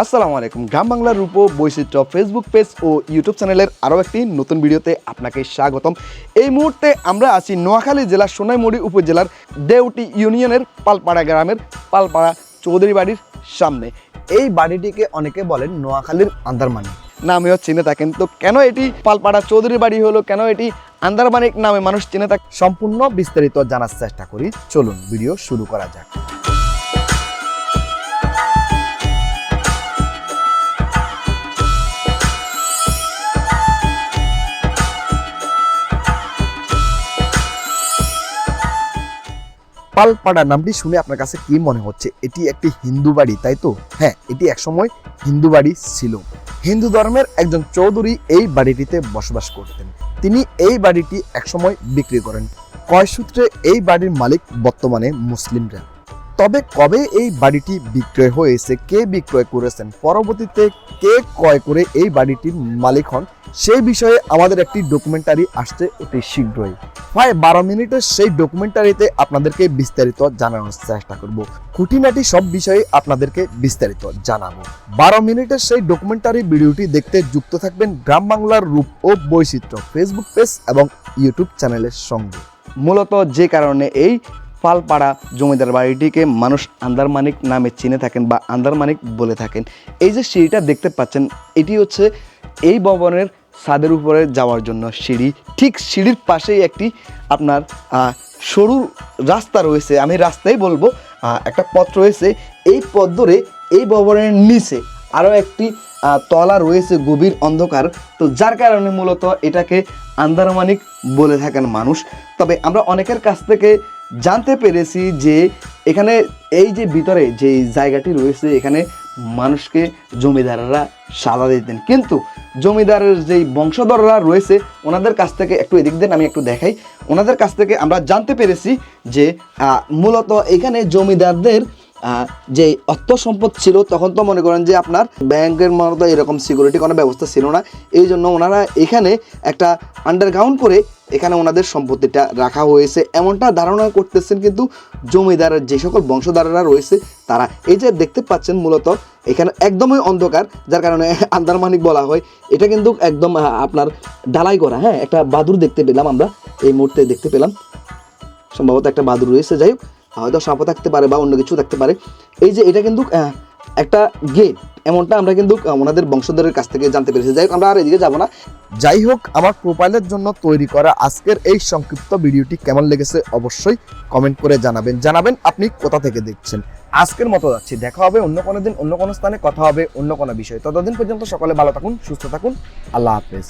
আসসালামু আলাইকুম। গ্রাম বাংলার রূপ বৈচিত্র্য ফেসবুক পেজ ও ইউটিউব চ্যানেলের আরও একটি নতুন ভিডিওতে আপনাকে স্বাগতম। এই মুহূর্তে আমরা আছি নোয়াখালী জেলার সোনাইমুড়ি উপজেলার দেউটি ইউনিয়নের পালপাড়া গ্রামের পালপাড়া চৌধুরী বাড়ির সামনে। এই বাড়িটিকে অনেকে বলেন নোয়াখালীর আন্দারমানি। নামেও চিনে থাকেন। তো কেন এটি পালপাড়া চৌধুরী বাড়ি হলো? কেন এটি আন্দারমানিক নামে মানুষ চিনে থাকে? সম্পূর্ণ বিস্তারিত জানার চেষ্টা করি। চলুন, ভিডিও শুরু করা যাক। পালপাড়া নামটি শুনে আপনার কাছে কি মনে হচ্ছে? এটি একটি হিন্দু বাড়ি, তাই তো? হ্যাঁ এটি একসময় হিন্দু বাড়ি ছিল। হিন্দু ধর্মের একজন চৌধুরী এই বাড়িটিতে বসবাস করতেন। তিনি এই বাড়িটি একসময় বিক্রি করেন। কয় সূত্রে এই বাড়ির মালিক বর্তমানে মুসলিমরা। তবে কবে এই বাড়িটি বিক্রয় হয়েছে, কে বিক্রয় করেছেন, পরবর্তীতে কে ক্রয় করে এই বাড়িটির মালিক হন, সেই বিষয়ে আমাদের একটি ডকুমেন্টারি আসছে অতি শীঘ্রই। প্রায় বারো মিনিটের সেই ডকুমেন্টারিতে আপনাদেরকে বিস্তারিত জানানোর চেষ্টা করব। খুঁটিনাটি সব বিষয়ে আপনাদেরকে বিস্তারিত জানাব। বারো মিনিটের সেই ডকুমেন্টারি ভিডিওটি দেখতে যুক্ত থাকবেন গ্রাম বাংলার রূপ ও বৈচিত্র্য ফেসবুক পেজ এবং ইউটিউব চ্যানেলের সঙ্গে। মূলত যে কারণে এই পালপাড়া জমিদার বাড়িটিকে মানুষ আন্দারমানিক নামে চিনে থাকেন বা আন্দারমানিক বলে থাকেন। এই যে সিঁড়িটা দেখতে পাচ্ছেন, এটি হচ্ছে এই ভবনের ছাদের উপরে যাওয়ার জন্য সিঁড়ি। ঠিক সিঁড়ির পাশেই একটি আপনার সরু রাস্তা রয়েছে। আমি রাস্তাই বলব একটা পথ রয়েছে। এই পথ ধরে এই ভবনের নিচে আরও একটি তলা রয়েছে গভীর অন্ধকার। তো যার কারণে মূলত এটাকে আন্দারমানিক বলে থাকেন মানুষ। তবে আমরা অনেকের কাছ থেকে জানতে পেরেছি যে এখানে এই যে ভিতরে যে জায়গাটি রয়েছে, এখানে মানুষকে জমিদাররা সাদা দিতেন। কিন্তু জমিদারের যেই বংশধররা রয়েছে, ওনাদের কাছ থেকে একটু এদিক দেন আমি একটু দেখাই। ওনাদের কাছ থেকে আমরা জানতে পেরেছি যে মূলত এখানে জমিদারদের যে অর্থ সম্পদ ছিল, তখন তো মনে করেন যে আপনার ব্যাংকের মতো এরকম সিকিউরিটি কোনো ব্যবস্থা ছিল না। এই জন্য ওনারা এখানে একটা আন্ডারগ্রাউন্ড করে এখানে ওনাদের সম্পত্তিটা রাখা হয়েছে। এমনটা ধারণা করতেছেন কিন্তু জমিদারের যে সকল বংশধাররা রয়েছে, তারা। এই যে দেখতে পাচ্ছেন মূলত, এখানে একদমই অন্ধকার, যার কারণে আন্দারমানিক বলা হয়। এটা কিন্তু একদম আপনার ডালাই করা হ্যাঁ? একটা বাদুর দেখতে পেলাম আমরা। এই মুহূর্তে দেখতে পেলাম। সম্ভবত একটা বাদুর রয়েছে। যাই হোক হয়তো সাপও থাকতে পারে বা অন্য কিছু থাকতে পারে। এই যে এটা কিন্তু একটা গেট এমনটা আমরা কিন্তু ওনাদের বংশধরের কাছ থেকে জানতে পেরেছি। যাই হোক, আমরা আর এদিকে যাব না। যাই হোক, আমার প্রোফাইলের জন্য তৈরি করা আজকের এই সংক্ষিপ্ত ভিডিওটি কেমন লেগেছে অবশ্যই কমেন্ট করে জানাবেন। জানাবেন আপনি কোথা থেকে দেখছেন। আজকের মতো যাচ্ছি। দেখা হবে অন্য কোনো দিন, অন্য কোনো স্থানে, কথা হবে অন্য কোনো বিষয়ে। ততদিন পর্যন্ত সকলে ভালো থাকুন, সুস্থ থাকুন। আল্লাহ হাফেজ।